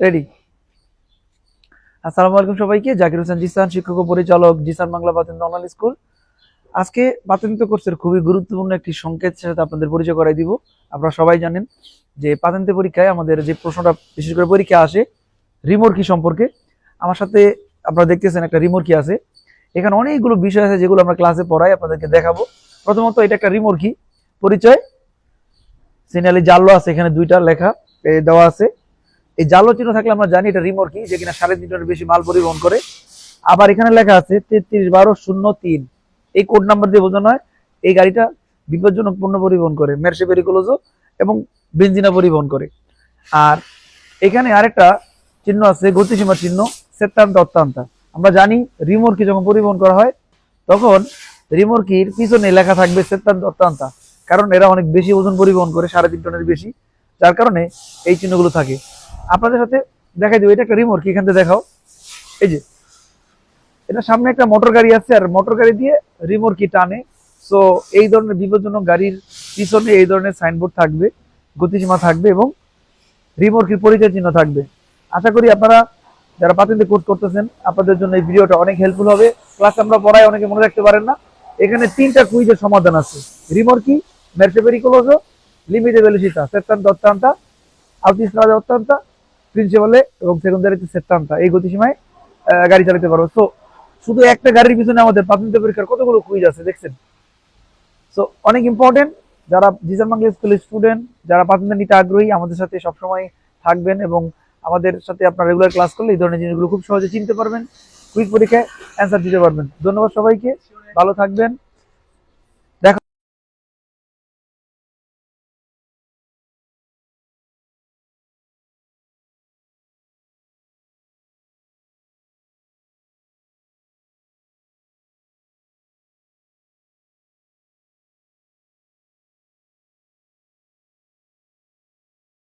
Ready আসসালামু আলাইকুম সবাইকে। জাকির হোসেন জিসান, শিক্ষক ও পরিচালক জিসান বাংলা পাতেন্দ্র অনলাইন স্কুল। আজকে পাতেন্দ্র কোর্সের খুবই গুরুত্বপূর্ণ একটি সংকেত সাথে আপনাদের পরিচয় করাই দিব। আপনারা সবাই জানেন যে পাতেন্দ্র পরীক্ষায় আমাদের যে প্রশ্নটা বিশেষ করে পরীক্ষা আসে রিমোর্কি সম্পর্কে, আমার সাথে আপনারা দেখতেছেন একটা রিমোর্কি আছে। এখানে অনেকগুলো বিষয় আছে যেগুলো আমরা ক্লাসে পড়াই, আপনাদেরকে দেখাবো। প্রথমত এটা একটা রিমোর্কি পরিচয়? সিনালি জাল্লো আছে, এখানে দুইটা লেখা দেওয়া আছে। এই জালো চিহ্ন থাকলে আমরা জানি এটা রিমোর কি, যে কিনা সাড়ে তিন টনের বেশি মাল পরিবহন করে। আবার এখানে লেখা আছে তেত্রিশ বারো শূন্য তিন। এই কোড নাম্বার দিয়ে বোঝানো হয় এই গাড়িটা বিপজ্জনক পণ্য পরিবহন করে মেরসে পেরিকোলোজো এবং বেঞ্জিনা পরিবহন করে। আর এখানে আরেকটা চিহ্ন আছে, গতিসীমা চিহ্ন সেত্তান্ত অত্যান্তা। আমরা জানি রিমোরকি যখন পরিবহন করা হয়, তখন রিমোরকির পিছনে লেখা থাকবে সেত্তান্ত অত্যান্তা। কারণ এরা অনেক বেশি ওজন পরিবহন করে, সাড়ে তিন টনের বেশি। যার কারণে এই চিহ্নগুলো থাকে। আপনাদের সাথে দেখাই দেবো। এটা একটা রিমোট কি এখান থেকে দেখাও। এই যে, এটা সামনে একটা মোটর গাড়ি আছে, আর মোটর গাড়ি দিয়ে রিমোট কি টানে। সো এই ধরনের বিপজ্জনক গাড়ির পিছনে এই ধরনের সাইনবোর্ড থাকবে, গতিসীমা থাকবে এবং রিমোট কি পরিচয় চিহ্ন থাকবে। আশা করি আপনারা যারা পাতিতে কোর্স করতেছেন, আপনাদের জন্য এই ভিডিওটা অনেক হেল্পফুল হবে। প্লাস আমরা পড়াই অনেকে মনে রাখতে পারেন না, এখানে তিনটা কুইজের সমাধান আছে। রিমোট কি? মেরসে পেরিকোলোজো লিমিটে বেলুসিতা সেত্তান্ত অত্যান্তা আউটিস্ট্রাদা অত্যান্তা প্রিন্সিপালে এবং সেকেন্ডারিতে সেত্তান্তা এই গতিসীমায় গাড়ি চালাতে পারব। তো শুধু একটা গাড়ির পিছনে আমাদের প্রাথমিক পরীক্ষার কতগুলো কুইজ আছে, দেখছেন? সো অনেক ইম্পর্টেন্ট যারা জিজান বাংলা স্কুলের স্টুডেন্ট যারা প্রাথমিক নিতে আগ্রহী, আমাদের সাথে সবসময় থাকবেন এবং আমাদের সাথে আপনার রেগুলার ক্লাস করলে এই ধরনের জিনিসগুলো খুব সহজে চিনতে পারবেন। কুইজ পরীক্ষায় অ্যান্সার দিতে পারবেন। ধন্যবাদ সবাইকে। ভালো থাকবেন।